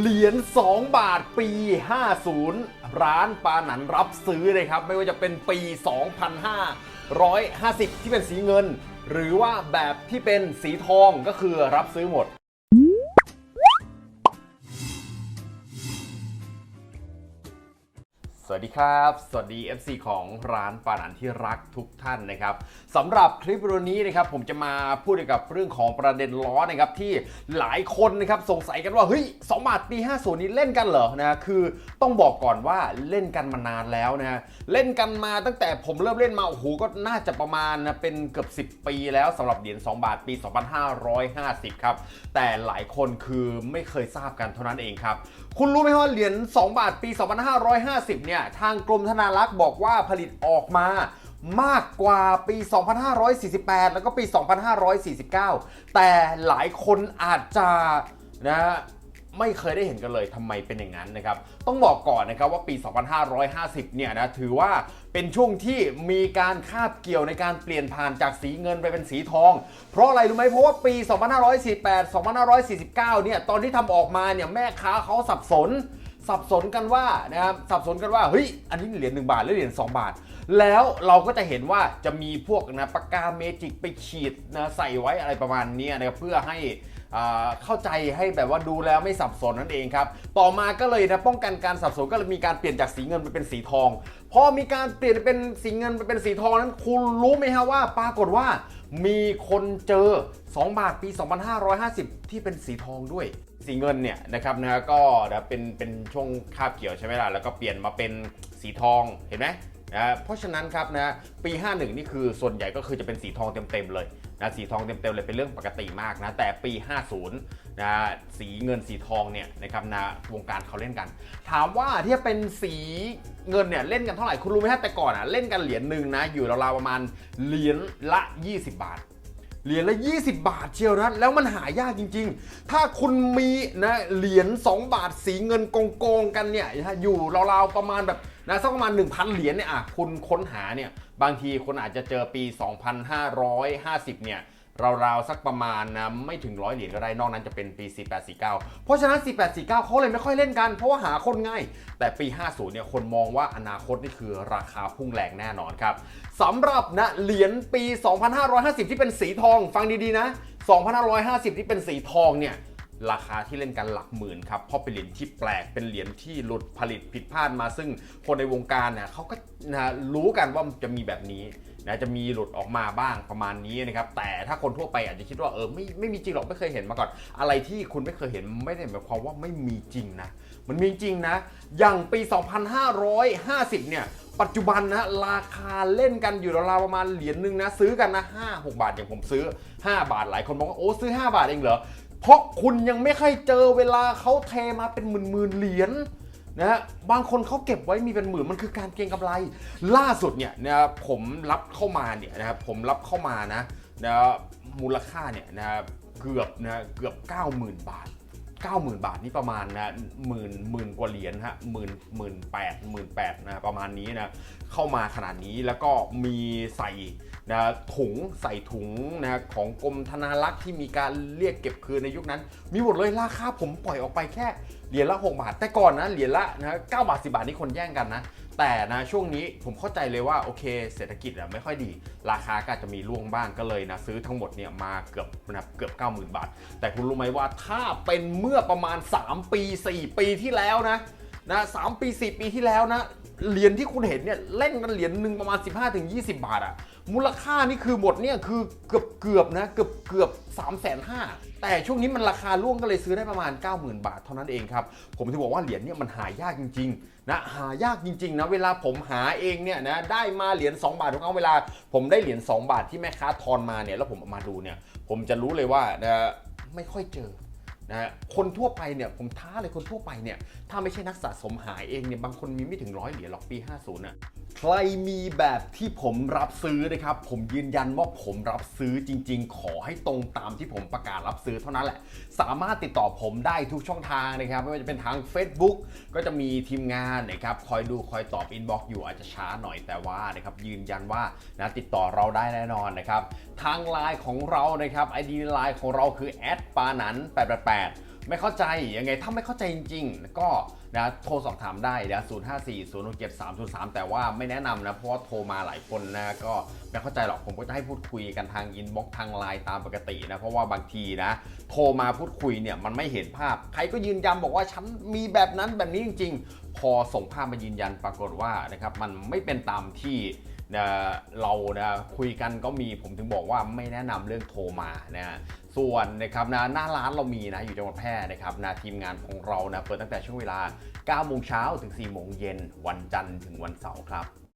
เหรียญ2 บาทปี 50 ร้านปาหนันรับซื้อเลยครับ ไม่ว่าจะเป็นปี 2550 ที่เป็นสีเงิน หรือว่าแบบที่เป็นสีทองก็คือรับซื้อหมด สวัสดีครับ สวัสดี FC ของร้านปานันที่รักทุกท่านนะครับสำหรับคลิปวิดีโอนี้นะครับผมจะมาพูดเกี่ยวกับเรื่องของประเด็นล้อนะครับที่หลายคนนะครับสงสัยกันว่าเฮ้ยสองบาทปี50นี้เล่นกันเหรอนะคือต้องบอกก่อนว่าเล่นกันมานานแล้วนะเล่นกันมาตั้งแต่ผมเริ่มเล่นมาโอ้โหก็น่าจะประมาณนะเป็นเกือบ 10 ปีแล้วสำหรับเหรียญ2บาทปี 2550 ครับแต่หลายคนคือไม่เคยทราบกันเท่านั้นเองครับคุณรู้ไหมว่าเหรียญ2บาทปี 2550เนี่ยทางกรมธนารักษ์บอกว่าผลิตออกมามากกว่าปี 2548 แล้วก็ปี 2549 แต่หลายคนอาจจะนะไม่เคยได้เห็นกันเลยทำไมเป็นอย่างนั้นนะครับ ต้องบอกก่อนนะครับว่าปี 2550 เนี่ยนะถือว่าเป็นช่วงที่มีการคาบเกี่ยวในการเปลี่ยนผ่านจากสีเงินไปเป็นสีทอง เพราะอะไรรู้ไหมเพราะว่าปี 2548 2549 เนี่ยตอนที่ทำออกมาเนี่ยแม่ค้าเขาสับสน สับสนกันว่านะครับสับสนกันว่าเฮ้ยอันนี้เหรียญ1บาทหรือเหรียญ2บาท แล้วเราก็จะเห็นว่าจะมีพวกนะปากกาเมจิกไปขีดนะใส่ไว้อะไรประมาณนี้นะครับเพื่อให้อ่าเข้าใจให้แบบว่าดูแล้วไม่สับสนนั่นเองครับ ต่อมาก็เลยนะป้องกันการสับสนก็เลยมีการเปลี่ยนจากสีเงินไปเป็นสีทอง พอมีการเปลี่ยนเป็นสีเงินไปเป็นสีทองนั้นคุณรู้ไหมฮะว่าปรากฏว่า มีคนเจอ 2 บาทปี 2550 ที่เป็นสีทองด้วย สีเงินเนี่ยนะครับนะก็นะเป็นเป็นช่วงคาบเกี่ยวใช่ไหมล่ะ แล้วก็เปลี่ยนมาเป็นสีทองเห็นไหมนะเพราะฉะนั้นครับนะปี 51 นี่คือส่วนใหญ่ก็คือจะเป็นสีทองเต็มๆเลย นะสีทองเต็มๆเลยเป็นเรื่องปกติมากนะแต่ปี 50นะสีเงินสีทองเนี่ยนะครับนะวงการเขาเล่นกัน ถามว่าที่เป็นสีเงินเนี่ยเล่นกันเท่าไหร่คุณรู้ไหมฮะแต่ก่อนอะเล่นกันเหรียญหนึ่งนะอยู่ราวๆประมาณเหรียญละ 20 บาท เหรียญละ 20 บาทเชียวนะ แล้วมันหายากจริง ๆ ถ้าคุณมีนะเหรียญ 2 บาทสีเงินกองกงๆกันเนี่ยอยู่ราวๆประมาณแบบนะสักประมาณ 1,000 เหรียญเนี่ยอะคุณค้นหาเนี่ยบางทีคุณอาจจะเจอปี 2550 เนี่ย ราวๆสักประมาณนะไม่ถึงร้อยเหรียญก็ได้นอกนั้นจะเป็นปี 4849 เพราะฉะนั้น 4849 เขาเลยไม่ค่อยเล่นกัน เพราะว่าหาคนง่าย แต่ปี 50 เนี่ยคนมองว่าอนาคตนี่คือราคาพุ่งแรงแน่นอนครับสำหรับนะเหรียญปี 2550 ที่เป็นสีทองฟังดีๆนะ 2550 ที่เป็นสีทองเนี่ยราคาที่เล่นกันหลักหมื่นครับ เพราะเป็นเหรียญที่แปลก เป็นเหรียญที่หลุดผลิตผิดพลาดมา ซึ่งคนในวงการเนี่ยเขาก็นะรู้กันว่ามันจะมีแบบนี้ นะจะมีหลุดออกมาบ้างประมาณนี้นะครับ แต่ถ้าคนทั่วไปอาจจะคิดว่าเออไม่ไม่มีจริงหรอกไม่เคยเห็นมาก่อน อะไรที่คุณไม่เคยเห็นไม่ได้หมายความว่าไม่มีจริงนะ มันมีจริงนะ อย่างปี 2550 เนี่ยปัจจุบันนะราคาเล่นกันอยู่ราวประมาณเหรียญหนึ่งนะซื้อกันนะ5 6 บาทอย่างผมซื้อ 5 บาทหลายคนบอกว่าโอ้ซื้อ 5 บาทเองเหรอเพราะคุณยังไม่เคยเจอเวลาเขาเทมาเป็นหมื่นๆเหรียญ นะฮะบางคนเขาเก็บไว้มีเป็นหมื่นมันคือการเก็งกำไร ล่าสุดเนี่ยนะครับผมรับเข้ามาเนี่ยนะครับผมรับเข้ามานะนะมูลค่าเนี่ยนะครับเกือบนะเกือบ 90,000 บาท 90,000 บาทนี่ประมาณนะหมื่นหมื่นกว่าเหรียญฮะหมื่นหมื่นแปดหมื่นแปดนะประมาณนี้นะเข้ามาขนาดนี้แล้วก็มีใส่นะถุงใส่ถุงนะของกรมธนารักษ์ที่มีการเรียกเก็บคืนในยุคนั้น มีหมดเลยราคาผมปล่อยออกไปแค่ เหรียญละ 6 บาท แต่ก่อนนะเหรียญละนะเก้าบาทสิบาทนี่คนแย่งกันนะ แต่นะช่วงนี้ผมเข้าใจเลยว่าโอเค เศรษฐกิจอะไม่ค่อยดี ราคาก็อาจจะมีร่วงบ้างก็เลยนะซื้อทั้งหมดเนี่ยมาเกือบนะเกือบ 90,000 บาท แต่คุณรู้ไหมว่าถ้าเป็นเมื่อประมาณ 3 ปี 4 ปีที่แล้วนะนะสามปี 4 ปีที่แล้วนะ เหรียญที่คุณเห็นเนี่ยเล่นกันเหรียญหนึ่งประมาณ 15-20 บาทอะมูลค่านี่คือหมดเนี่ยคือเกือบเกือบนะเกือบเกือบ3 5 0 0 0แต่ช่วงนี้มันราคาร่วงก็เลยซื้อได้ประมาณ 90,000 บาทเท่านั้นเองครับ ผมถึงบอกว่าเหรียญเนี่ยมันหายากจริงๆนะหายากจริงๆนะเวลาผมหาเองเนี่ยนะได้มาเหรียญ2บาททุกครั้งเวลา ผมได้เหรียญ2บาทที่แม่ค้าทอนมาเนี่ยแล้วผมเอามาดูเนี่ยผมจะรู้เลยว่านะไม่ค่อยเจอ นะฮะคนทั่วไปเนี่ยผมท้าเลยคนทั่วไปเนี่ยถ้าไม่ใช่นักสะสมหายเองเนี่ยบางคนมีไม่ถึงร้อยเหรียญหรอกปี 50น่ะใครมีแบบที่ผมรับซื้อนะครับ ผมยืนยันว่าผมรับซื้อจริง ๆ ขอให้ตรงตามที่ผมประกาศรับซื้อเท่านั้นแหละ สามารถติดต่อผมได้ทุกช่องทางนะครับไม่ว่าจะเป็นทาง Facebook ก็จะมีทีมงานนะครับคอยดูคอยตอบอินบ็อกซ์อยู่อาจจะช้าหน่อยแต่ว่านะครับยืนยันว่านะติดต่อเราได้แน่นอนนะครับทางไลน์ของเรานะครับไอดีไลน์ของเราคือแอดปานัน888 ไม่เข้าใจยังไงถ้าไม่เข้าใจจริงๆ ก็นะโทรสอบถามได้นะ0 5 4 0 6 7 3 0 3 แต่ว่าไม่แนะนำนะ เพราะว่าโทรมาหลายคนนะ ก็ไม่เข้าใจหรอกผมก็จะให้พูดคุยกันทางอินบ็อกทางไลน์ตามปกตินะ เพราะว่าบางทีนะ โทรมาพูดคุยเนี่ยมันไม่เห็นภาพ ใครก็ยืนยันบอกว่าฉันมีแบบนั้นแบบนี้จริง ๆ พอส่งภาพมายืนยันปรากฏว่านะครับมันไม่เป็นตามที่ เรานะคุยกันก็มีผมถึงบอกว่าไม่แนะนำเรื่องโทรมานะส่วนนะครับนะหน้าร้านเรามีนะอยู่จังหวัดแพร่นะครับนะทีมงานของเรานะเปิดตั้งแต่ช่วงเวลา9โมงเช้าถึง4โมงเย็นวันจันทร์ถึงวันเสาร์ครับ